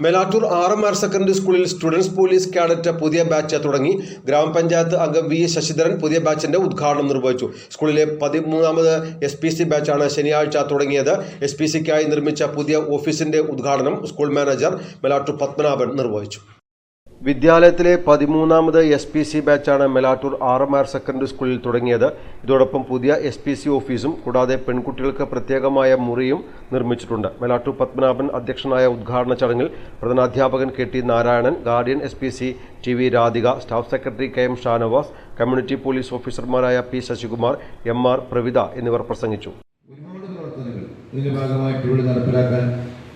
Melattur R M R secondary സ്കൂളിൽ students police cadet പുതിയ batch തുടങ്ങി. ഗ്രാമപഞ്ചായത്ത് അംഗം വി ശശിധരൻ പുതിയ ബാച്ചിന്റെ ഉദ്ഘാടനം നിർവഹിച്ചു. സ്കൂളിലെ പതിമൂന്നാമത് എസ് പി സി ബാച്ചാണ് ശനിയാഴ്ച തുടങ്ങിയത്. എസ് പി സിക്കായി നിർമ്മിച്ച പുതിയ ഓഫീസിന്റെ ഉദ്ഘാടനം സ്കൂൾ മാനേജർ മേലാറ്റൂർ പത്മനാഭൻ നിർവഹിച്ചു. വിദ്യാലയത്തിലെ പതിമൂന്നാമത് S P C ബാച്ചാണ് Melattur R M R secondary സ്കൂളിൽ തുടങ്ങിയത്. ഇതോടൊപ്പം പുതിയ എസ് പി സി ഓഫീസും കൂടാതെ പെൺകുട്ടികൾക്ക് പ്രത്യേകമായ മുറിയും നിർമ്മിച്ചിട്ടുണ്ട്. മെലാറ്റൂർ പത്മനാഭൻ അധ്യക്ഷനായ ഉദ്ഘാടന ചടങ്ങിൽ പ്രധാനാധ്യാപകൻ K T Narayanan guardian S P C T V Radhika staff secretary K M Shanavas community police ഓഫീസർമാരായ P Sasikumar M R Pravitha എന്നിവർ പ്രസംഗിച്ചു. ഇതിന്റെ ഭാഗമായിട്ട് ഇവിടെ നടപ്പിലാക്കാൻ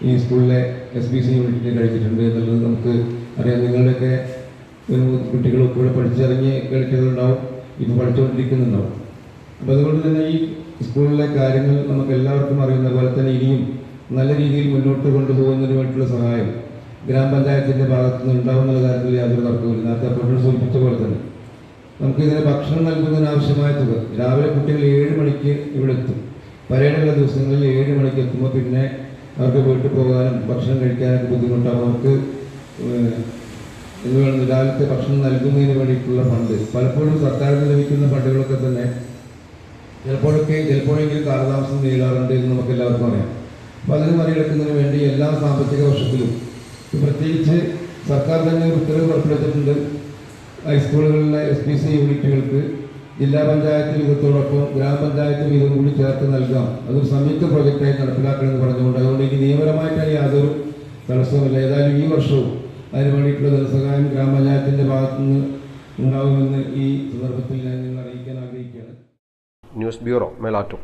ഈ സ്കൂളിലെ എസ് ബി സി യൂണിറ്റിൽ കഴിച്ചിട്ടുണ്ട് എന്നുള്ളത് നമുക്ക് അറിയാം. നിങ്ങളുടെയൊക്കെ ഒരു കുട്ടികളും ഇവിടെ പഠിച്ചിറങ്ങി കളിക്കുന്നുണ്ടാവും ഇത് പഠിച്ചുകൊണ്ടിരിക്കുന്നുണ്ടാവും. അപ്പോൾ അതുകൊണ്ട് തന്നെ ഈ സ്കൂളിലെ കാര്യങ്ങൾ നമുക്ക് എല്ലാവർക്കും അറിയുന്ന പോലെ തന്നെ ഇനിയും നല്ല രീതിയിൽ മുന്നോട്ട് കൊണ്ടുപോകുന്നതിന് വേണ്ടിയിട്ടുള്ള സഹായം ഗ്രാമപഞ്ചായത്തിന്റെ ഭാഗത്തു നിന്ന് ഉണ്ടാവുന്ന കാര്യത്തിൽ യാതൊരു തർക്കമില്ല നേരത്തെ അപ്പോൾ സൂചിപ്പിച്ച പോലെ തന്നെ. നമുക്ക് ഇതിന് ഭക്ഷണം നൽകുന്നതിന് ആവശ്യമായ തുക രാവിലെ കുട്ടികൾ ഏഴ് മണിക്ക് ഇവിടെ എത്തും. പരേഡുള്ള ദിവസങ്ങളിൽ ഏഴ് മണിക്ക് എത്തുമ്പോൾ പിന്നെ അവർക്ക് വീട്ടിൽ പോകാനും ഭക്ഷണം കഴിക്കാനൊക്കെ ബുദ്ധിമുട്ടാണ് അവർക്ക് എന്ന് വേണം രാവിലത്തെ ഭക്ഷണം നൽകുന്നതിന് വേണ്ടിയിട്ടുള്ള ഫണ്ട്. പലപ്പോഴും സർക്കാരിന് ലഭിക്കുന്ന ഫണ്ടുകളൊക്കെ തന്നെ ചിലപ്പോഴൊക്കെ ചിലപ്പോഴെങ്കിലും കാലതാമസം നേരിടാറുണ്ട് എന്ന് നമുക്ക് എല്ലാവർക്കും അറിയാം. അപ്പോൾ അതിന് മറികടക്കുന്നതിന് വേണ്ടി എല്ലാ സാമ്പത്തിക വർഷത്തിലും പ്രത്യേകിച്ച് സർക്കാർ തന്നെ ഒരു ഉത്തരവ് പുറപ്പെടുവിച്ചിട്ടുണ്ട്. ഹൈസ്കൂളുകളിലെ എസ് പി സി യൂണിറ്റുകൾക്ക് ജില്ലാ പഞ്ചായത്ത് വിഹിതത്തോടൊപ്പം ഗ്രാമപഞ്ചായത്ത് വിഹിതം കൂടി ചേർത്ത് നൽകാം. അതൊരു സംയുക്ത പ്രോജക്റ്റായി നടപ്പിലാക്കണമെന്ന് പറഞ്ഞുകൊണ്ട് അതുകൊണ്ട് ഇനി നിയമപരമായിട്ടാണ് യാതൊരു തടസ്സവുമില്ല. ഏതായാലും ഈ വർഷവും അതിന് വേണ്ടിയിട്ടുള്ള ധനസഹായം ഗ്രാമപഞ്ചായത്തിന്റെ ഭാഗത്തുനിന്ന് ഉണ്ടാകുമെന്ന് ഈ സന്ദർഭത്തിൽ ഞാൻ നിങ്ങൾ അറിയിക്കാൻ ആഗ്രഹിക്കുകയാണ്. News bureau Melattur.